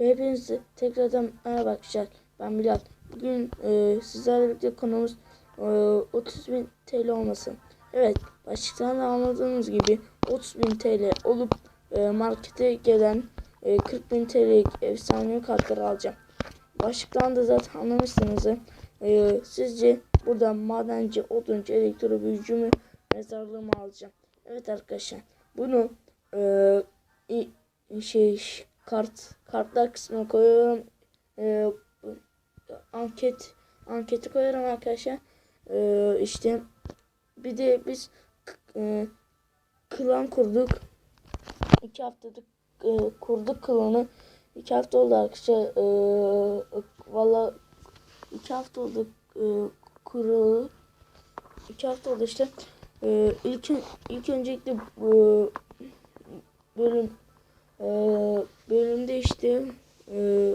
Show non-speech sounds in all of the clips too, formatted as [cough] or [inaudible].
Ve hepinize tekrardan merhaba arkadaşlar. Ben Bilal. Bugün e, sizlerle birlikte konumuz e, 30.000 TL olması. Evet, başlıktan da anladığınız gibi 30.000 TL olup e, markete gelen e, 40.000 TL'lik efsane kartları alacağım. Başlıktan da zaten anlamışsınız. E, sizce burada madenci, oduncu, elektro büyücü mü mezarlığımı alacağım. Evet arkadaşlar, bunu e, şey kart kartlar kısmına koyuyorum. Ee, anket anketi koyuyorum arkadaşlar. Ee, işte bir de biz e, klan kurduk. İki haftadır e, kurduk klanı. İki hafta oldu arkadaşlar. Ee, Valla iki hafta oldu e, kurulu. İki hafta oldu işte. Ee, ilk, ilk öncelikle bu bölüm bölümde işte e,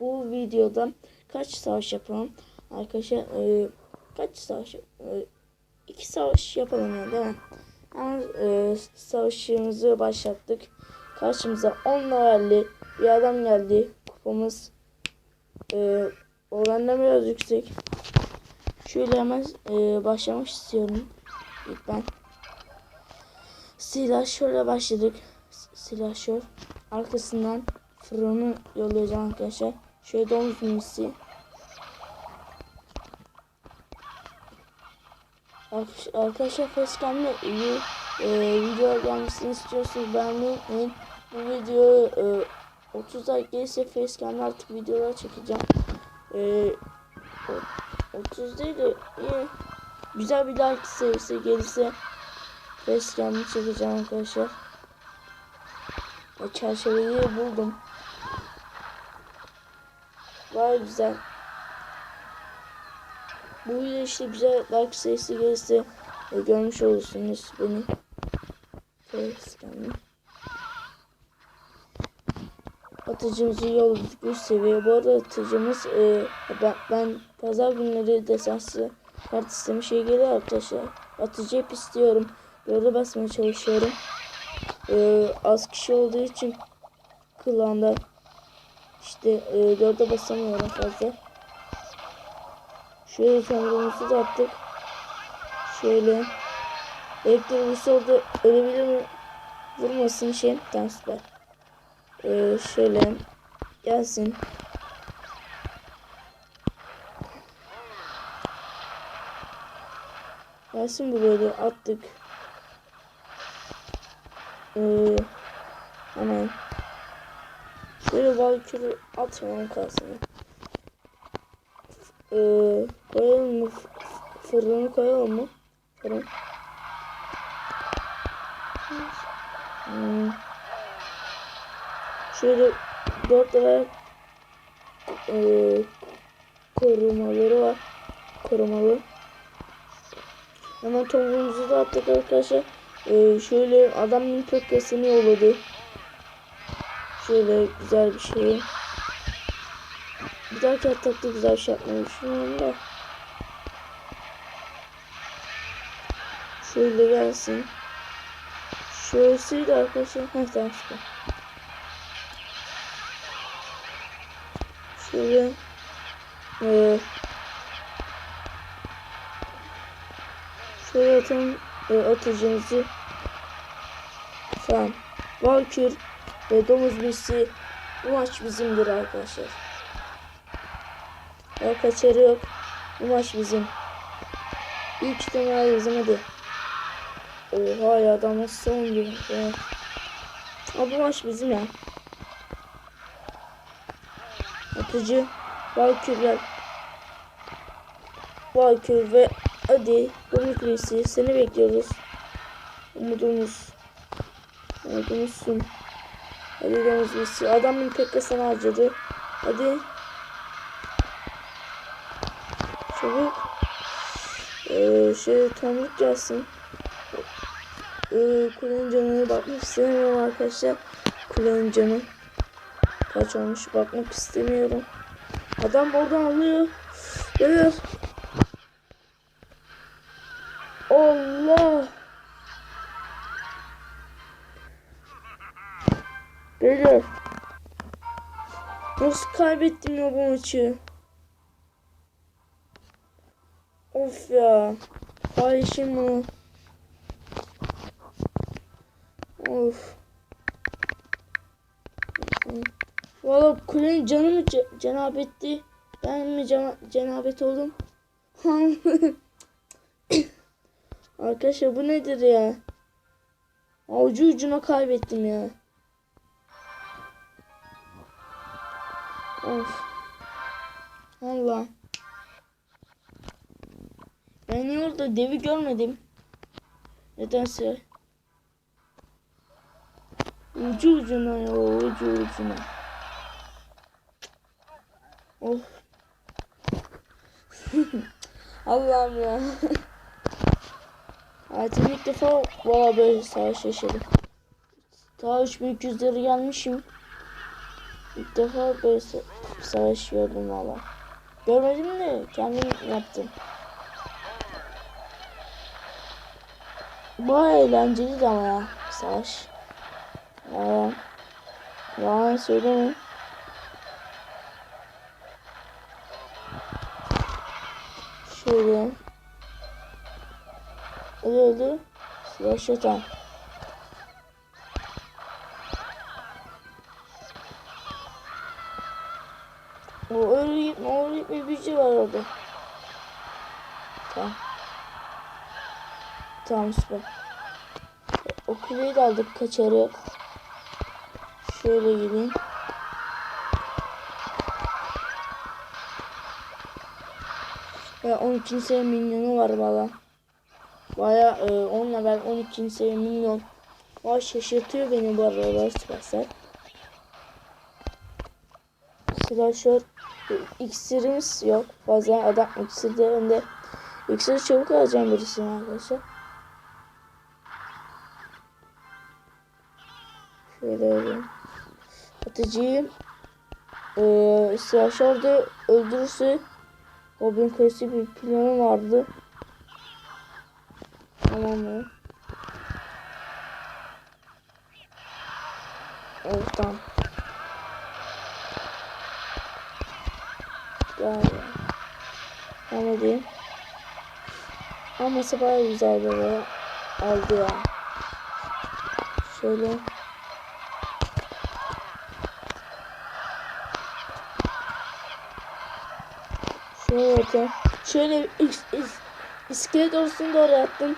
bu videoda kaç savaş yapalım? Arkadaşlar e, kaç savaş e, iki savaş yapalım yani değil mi? Yani, e, savaşımızı başlattık. Karşımıza 10 levelli bir adam geldi. Kupamız e, oranla biraz yüksek. Şöyle hemen e, başlamak istiyorum. İlk ben. Silahşörle başladık silahşör. Arkasından fırını yollayacağım arkadaşlar. Şöyle domuz. Ark- Arkadaşlar facecam'le iyi e, video gelmesini istiyorsanız beğenmeyi unutmayın. Bu videoyu e, 30 like gelirse facecam'le artık videolar çekeceğim. E, o- 30 değil de iyi. Güzel bir like sayısı gelirse facecam'ı çekeceğim arkadaşlar. O çerçeveyi buldum. Vay güzel. Bu video işte güzel like sayısı gelirse e, görmüş olursunuz beni. Facecam'ı. Atıcımızı yolladık üst seviye. Bu arada atıcımız e, ben, ben pazar günleri desanslı kart isteme şey geliyor arkadaşlar. Atıcı hep istiyorum. Böyle basmaya çalışıyorum. E, az kişi olduğu için klanda işte e, dörde basamıyorum fazla. Şöyle sonrumuzu da attık. Şöyle. Elektronik orada ölebilir mi? Vurmasın şey. Tamam süper. Ee, şöyle gelsin. Gelsin bu böyle attık. Ee, hemen şöyle valkürü atmayalım kalsın. Ee, koyalım mı? Fırını koyalım mı? Fırın. Hmm. Şöyle dört tane e, korumaları var. Korumalı. Hemen tavuğumuzu da attık arkadaşlar. Ee, şöyle adamın kökkesini yolladı. Şöyle güzel bir şey. Bir dahaki atakta güzel bir şey yapmayı düşünüyorum da. Şöyle gelsin. Şöylesiydi arkadaşlar. Heh tamam süper. Şöyle. Ee, şöyle atalım. E, atıcımızı. Tamam. Valkür ve domuz birisi bu maç bizimdir arkadaşlar. Ya kaçarı yok. Bu maç bizim. Büyük ihtimalle bizim hadi. Oha ya adam nasıl savunuyor ya. Ama bu maç bizim ya. Atıcı Valkürler Valkür ve hadi Domuz Reisi seni bekliyoruz. Umudumuz. Umudumuzsun. Hadi Domuz Reisi. Adamın pek sana harcadı. Hadi. Çabuk. Ee, şey tomruk gelsin. Ee, kulenin canına bakmak istemiyorum arkadaşlar. Kulenin canı kaç olmuş bakmak istemiyorum. Adam oradan alıyor. Beyler. Allah. Beyler. Nasıl kaybettim ya bu maçı? Of ya. Paylaşayım bunu. Of. Valla kulenin canı mı ce-? Ben mi cena- cenabet oldum? [laughs] [laughs] Arkadaşlar bu nedir ya? Avucu ucuna kaybettim ya. Of. Allah. Ben niye orada devi görmedim? Nedense. Ucu ucuna ya ucu ucuna. Of. [laughs] Allah'ım ya. [laughs] Hayatımda ilk defa valla böyle savaş yaşadım. Daha 3200'lere gelmişim. İlk defa böyle sa- savaş gördüm valla. Görmedim de kendim yaptım. Baya eğlenceliydi ama ya savaş. Yalan. Yalan söyleme. Şöyle. Öyle öyle. Slash atan. O öyle gitme, öyle gitme bir şey var orada. Tamam. Tamam süper. O kuleyi de aldık kaçarak. Şöyle gideyim. Ve 12. seviye milyonu var valla. Baya e, onunla ben 12. seviye milyon. Vay şaşırtıyor beni bu aralar Supercell. Slasher e, iksirimiz yok. Bazen adam iksirde önde. İksiri çabuk alacağım birisini arkadaşlar. Şöyle öyle. Atıcıyı e, Slasher'da öldürürse Goblin Kalesi bir planı vardı. Tamam mı? Evet tamam. Gel. Tamam hadi. Ama baya güzel böyle aldı ya. Şöyle. Şöyle bakayım. Şöyle is, is, iskelet olsun da oraya attım.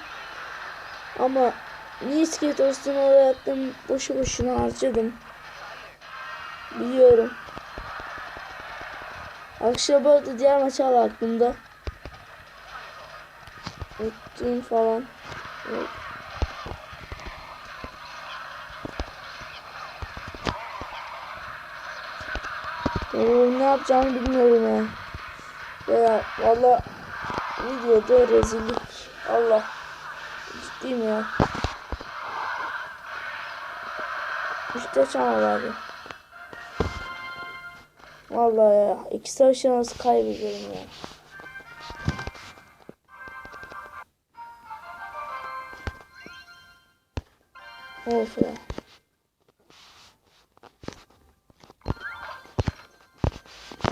Ama niye iskelet olsun oraya attım? Boşu boşuna harcadım. Biliyorum. Akşam arada diğer maçı al aklımda. Unuttum falan. Evet. Oo, ne yapacağımı bilmiyorum ya. Ya valla videoda rezillik. Allah. Ciddiyim ya. İşte çağır abi. Vallahi ya. İki savaşı nasıl kaybediyorum ya. Of ya.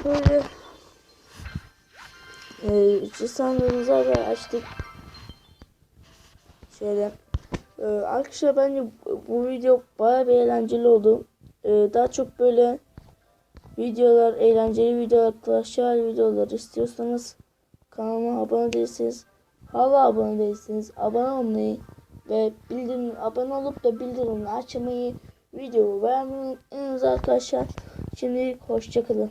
Böyle üçlü sandığımızı da açtık. Şöyle. Ee, arkadaşlar bence bu, video baya bir eğlenceli oldu. Ee, daha çok böyle videolar, eğlenceli videolar, Royale videolar istiyorsanız kanalıma abone değilseniz hala abone değilseniz abone olmayı ve bildirim abone olup da bildirimleri açmayı videomu beğenmeyi unutmayınız arkadaşlar. Şimdi hoşçakalın.